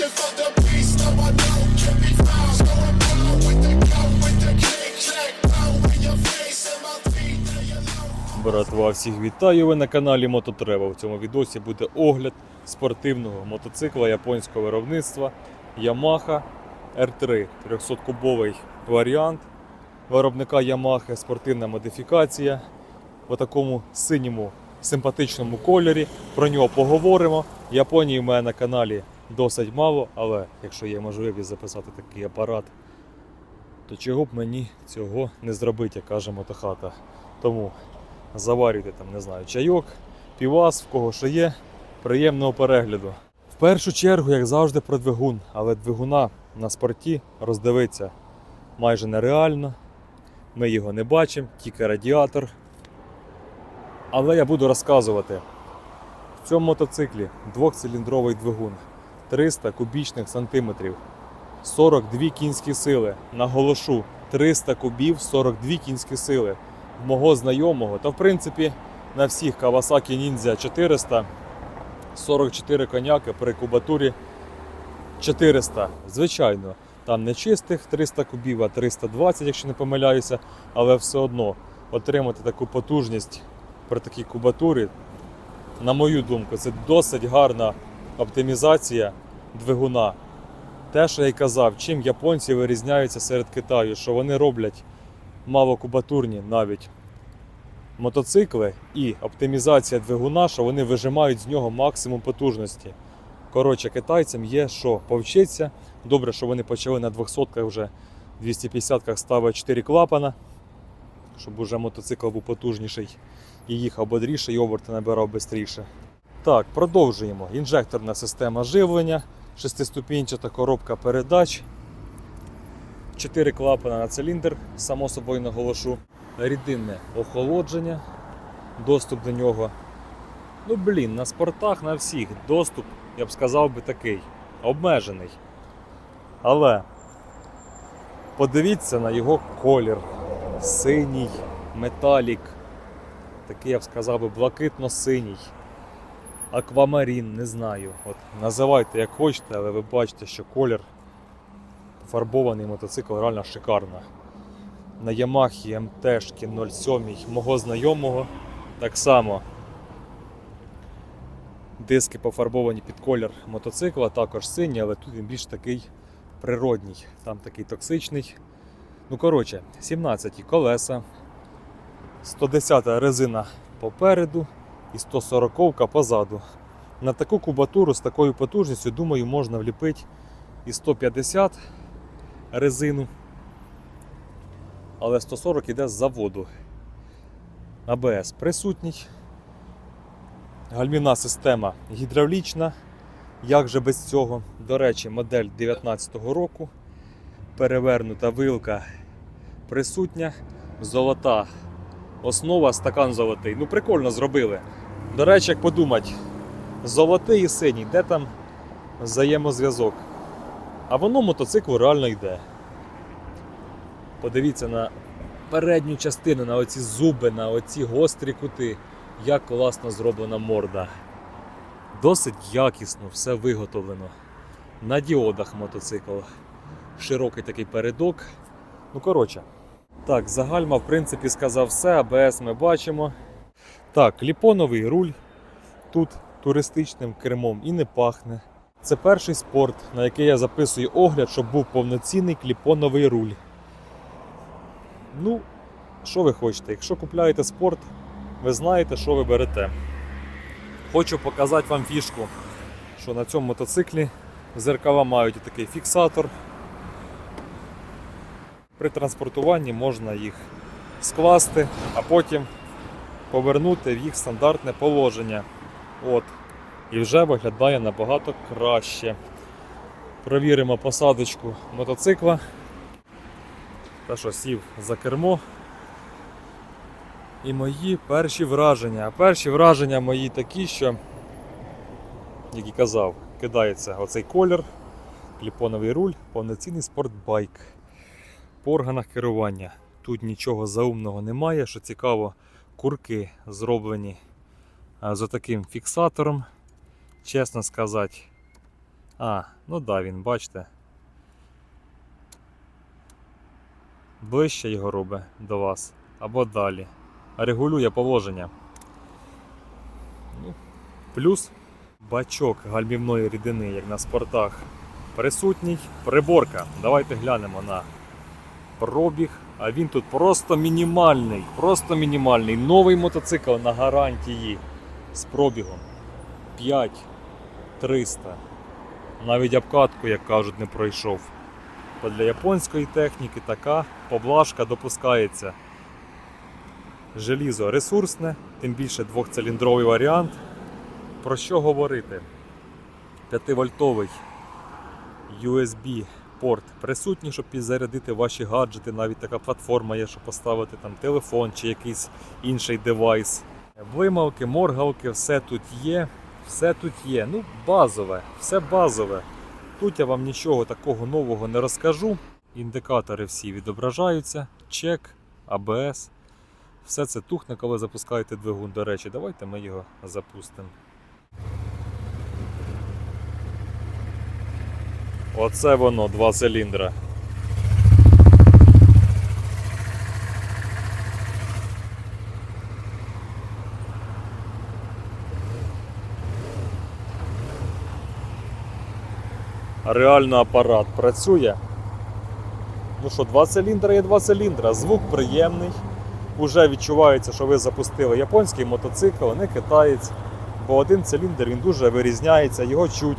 searching for the peace, no I know can be found. So I'm down with the gun, with the kick, clack. Братва, всіх вітаю, ви на каналі Мототрева. В цьому відосі буде огляд спортивного мотоцикла японського виробництва Yamaha R3. 300-кубовий варіант виробника Yamaha, спортивна модифікація в такому синьому симпатичному кольорі. Про нього поговоримо. Японії в мене на каналі досить мало, але якщо є можливість записати такий апарат, то чого б мені цього не зробити, як каже мотохата. Тому заварюйте там, не знаю, чайок, півас, в кого що є. Приємного перегляду. В першу чергу, як завжди, про двигун, але двигуна на спорті роздивитися майже нереально. Ми його не бачимо, тільки радіатор. Але я буду розказувати. В цьому мотоциклі двохциліндровий двигун 300 кубічних сантиметрів, 42 кінські сили. Наголошу 300 кубів, 42 кінські сили. Мого знайомого, та в принципі на всіх Kawasaki Ninja 400 44 коняки при кубатурі 400. Звичайно, там не чистих 300 кубів, а 320, якщо не помиляюся, але все одно отримати таку потужність при такій кубатурі, на мою думку, це досить гарна оптимізація двигуна. Те, що я й казав, чим японці вирізняються серед Китаю, що вони роблять малокубатурні навіть мотоцикли і оптимізація двигуна, що вони вижимають з нього максимум потужності. Коротше, китайцям є що повчитися. Добре, що вони почали на 200 вже 250-ках ставити 4 клапана, щоб уже мотоцикл був потужніший і їхав бодріше, і оберти набирав швидше. Так, продовжуємо. Інжекторна система живлення, шестиступінчата коробка передач, 4 клапана на циліндр, само собою наголошу. Рідинне охолодження, доступ до нього. Ну, блін, на спортах на всіх доступ, я б сказав би такий, обмежений. Але подивіться на його колір. Синій, металік. Такий, я б сказав би, блакитно-синій. Аквамарін, не знаю. От, називайте як хочете, але ви бачите, що колір фарбований мотоцикл реально шикарно. На Ямахі МТшки 07 мого знайомого так само. Диски пофарбовані під колір мотоцикла, також сині, але тут він більш такий природній, там такий токсичний. Ну, коротше, 17 колеса, 110 резина попереду і 140 позаду. На таку кубатуру з такою потужністю, думаю, можна вліпити і 150 резину. Але 140 іде з заводу. АБС присутній. Гальмівна система гідравлічна. Як же без цього? До речі, модель 19-го року. Перевернута вилка присутня. Золота основа, стакан золотий. Ну, прикольно зробили. До речі, як подумати, золотий і синій, де там взаємозв'язок? А воно мотоциклу реально йде. Подивіться на передню частину, на оці зуби, на оці гострі кути. Як класно зроблена морда. Досить якісно все виготовлено. На діодах мотоцикл. Широкий такий передок. Ну, коротше. Так, загальма, в принципі, сказав все, АБС ми бачимо. Так, ліпоновий руль. Тут туристичним кермом і не пахне. Це перший спорт, на який я записую огляд, щоб був повноцінний кліпоновий руль. Ну, що ви хочете? Якщо купляєте спорт, ви знаєте, що ви берете. Хочу показати вам фішку, що на цьому мотоциклі зеркала мають такий фіксатор. При транспортуванні можна їх скласти, а потім повернути в їх стандартне положення. От. І вже виглядає набагато краще. Провіримо посадочку мотоцикла. Та що сів за кермо. І мої перші враження. А перші враження мої такі, що, як і казав, кидається оцей колір, кліпоновий руль, повноцінний спортбайк. По органах керування. Тут нічого заумного немає, що цікаво, курки зроблені а, з таким фіксатором. Чесно сказати. А, ну да, він, бачите. Ближче його робить до вас або далі. регулює положення. Ну, плюс бачок гальмівної рідини, як на спортах, присутній. Приборка. Давайте глянемо на пробіг. А він тут просто мінімальний. Просто мінімальний. Новий мотоцикл на гарантії з пробігом 5300. Навіть обкатку, як кажуть, не пройшов. Бо для японської техніки така поблажка допускається. Желізо ресурсне, тим більше двохциліндровий варіант. Про що говорити? 5-вольтовий USB порт присутній, щоб підзарядити ваші гаджети. Навіть така платформа є, щоб поставити там телефон чи якийсь інший девайс. Вималки, моргалки, все тут є. Все тут є. Ну, базове, все базове. Тут я вам нічого такого нового не розкажу. Індикатори всі відображаються, чек, АБС. Все це тухне, коли запускаєте двигун. До речі, давайте ми його запустимо. Оце воно, два циліндра. Реально апарат працює. Ну що, два циліндра є два циліндра. Звук приємний. Уже відчувається, що ви запустили японський мотоцикл, а не китаєць. Бо один циліндр він дуже вирізняється, його чуть.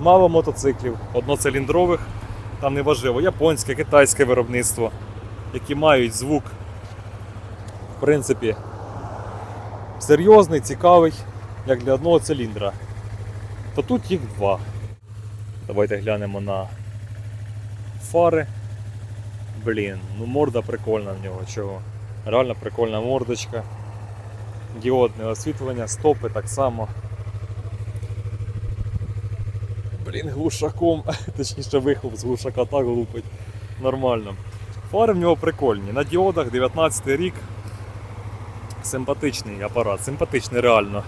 Мало мотоциклів одноциліндрових, там неважливо, японське, китайське виробництво, які мають звук, в принципі, серйозний, цікавий, як для одного циліндра. То тут їх два. Давайте глянемо на фари. Блін, ну морда прикольна в нього, чого. Реально прикольна мордочка. Діодне освітлення, стопи так само. Блін, глушаком, точніше вихлоп з глушака так лупить. Нормально. Фари в нього прикольні. На діодах 19 рік. Симпатичний апарат, симпатичний реально.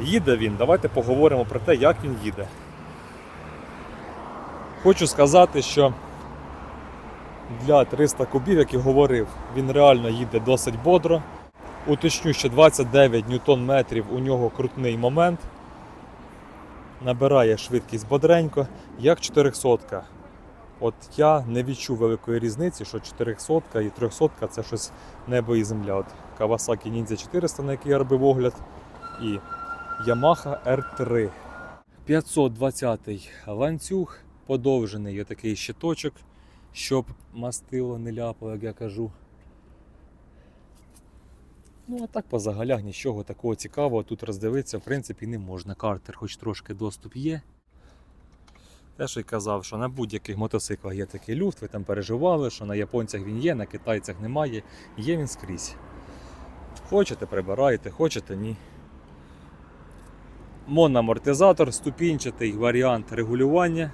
Їде він, давайте поговоримо про те, як він їде. Хочу сказати, що для 300 кубів, як і говорив, він реально їде досить бодро. Уточню, що 29 ньютон метрів у нього крутний момент. Набирає швидкість бодренько, як 400. От я не відчув великої різниці, що 400 і 300 це щось небо і земля. От Kawasaki Ninja 400, на який я робив огляд, і Yamaha R3. 520-й ланцюг, подовжений отакий щиточок, щоб мастило не ляпало, як я кажу. Ну, а так по загалях нічого такого цікавого тут роздивитися, в принципі, не можна. Картер, хоч трошки доступ є. Те, що й казав, що на будь-яких мотоциклах є такий люфт, ви там переживали, що на японцях він є, на китайцях немає. Є він скрізь. Хочете, прибираєте, хочете ні. Моноамортизатор, ступінчатий варіант регулювання.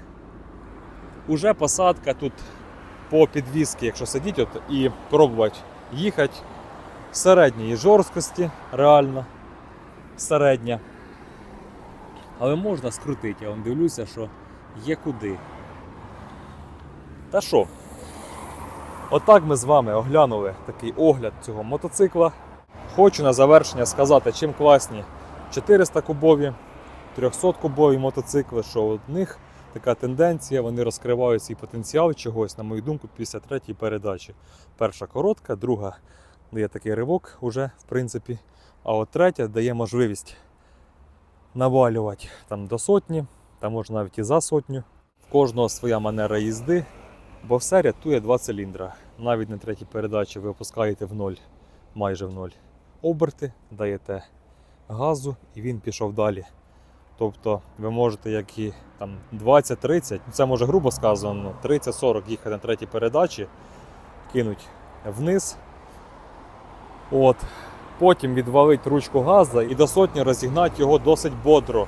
Уже посадка тут по підвісці, якщо сидіти от, і пробувати їхати середньої жорсткості, реально середня. Але можна скрутити, я вам дивлюся, що є куди. Та що? Отак ми з вами оглянули такий огляд цього мотоцикла. Хочу на завершення сказати, чим класні 400 кубові, 300 кубові мотоцикли, що у них така тенденція, вони розкривають свій потенціал чогось, на мою думку, після третьої передачі. Перша коротка, друга дає такий ривок уже, в принципі. А от третя дає можливість навалювати там до сотні, там можна навіть і за сотню. В кожного своя манера їзди, бо все рятує два циліндра. Навіть на третій передачі ви опускаєте в ноль, майже в ноль. Оберти даєте газу і він пішов далі. Тобто ви можете як і там 20-30, ну, це може грубо сказано, 30-40 їхати на третій передачі, кинуть вниз. От. Потім відвалить ручку газа і до сотні розігнати його досить бодро.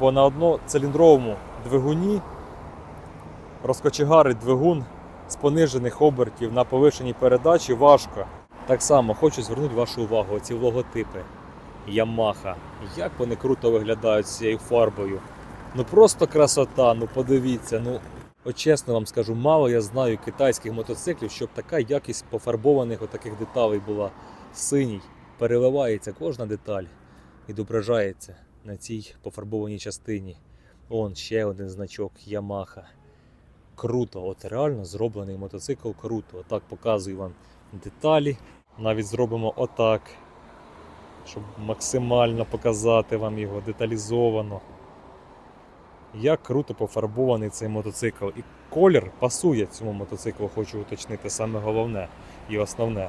Бо на одноциліндровому двигуні розкочегарить двигун з понижених обертів на повишеній передачі важко. Так само хочу звернути вашу увагу, ці логотипи Yamaha. Як вони круто виглядають з цією фарбою. Ну просто красота, ну подивіться. Ну, от чесно вам скажу, мало я знаю китайських мотоциклів, щоб така якість пофарбованих отаких деталей була синій, переливається кожна деталь, відображається на цій пофарбованій частині. Он ще один значок Yamaha. Круто, от реально зроблений мотоцикл круто. Отак показую вам деталі. Навіть зробимо отак, щоб максимально показати вам його деталізовано. Як круто пофарбований цей мотоцикл. І колір пасує цьому мотоциклу, хочу уточнити, саме головне і основне.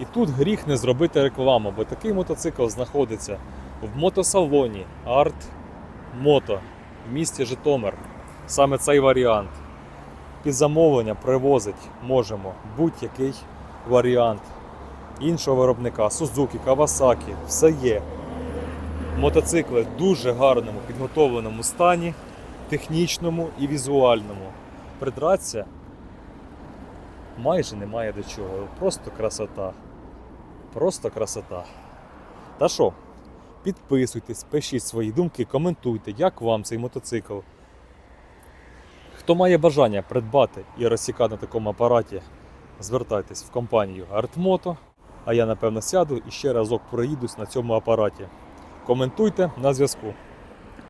І тут гріх не зробити рекламу, бо такий мотоцикл знаходиться в мотосалоні Art Moto в місті Житомир. Саме цей варіант. Під замовлення привозить можемо будь-який варіант іншого виробника, Suzuki, Kawasaki, все є. Мотоцикли в дуже гарному підготовленому стані, технічному і візуальному. Придратися майже немає до чого. Просто красота. Просто красота. Та що, підписуйтесь, пишіть свої думки, коментуйте, як вам цей мотоцикл. Хто має бажання придбати і розсікати на такому апараті, звертайтесь в компанію Artmoto. А я напевно сяду і ще разок проїдусь на цьому апараті. Коментуйте на зв'язку.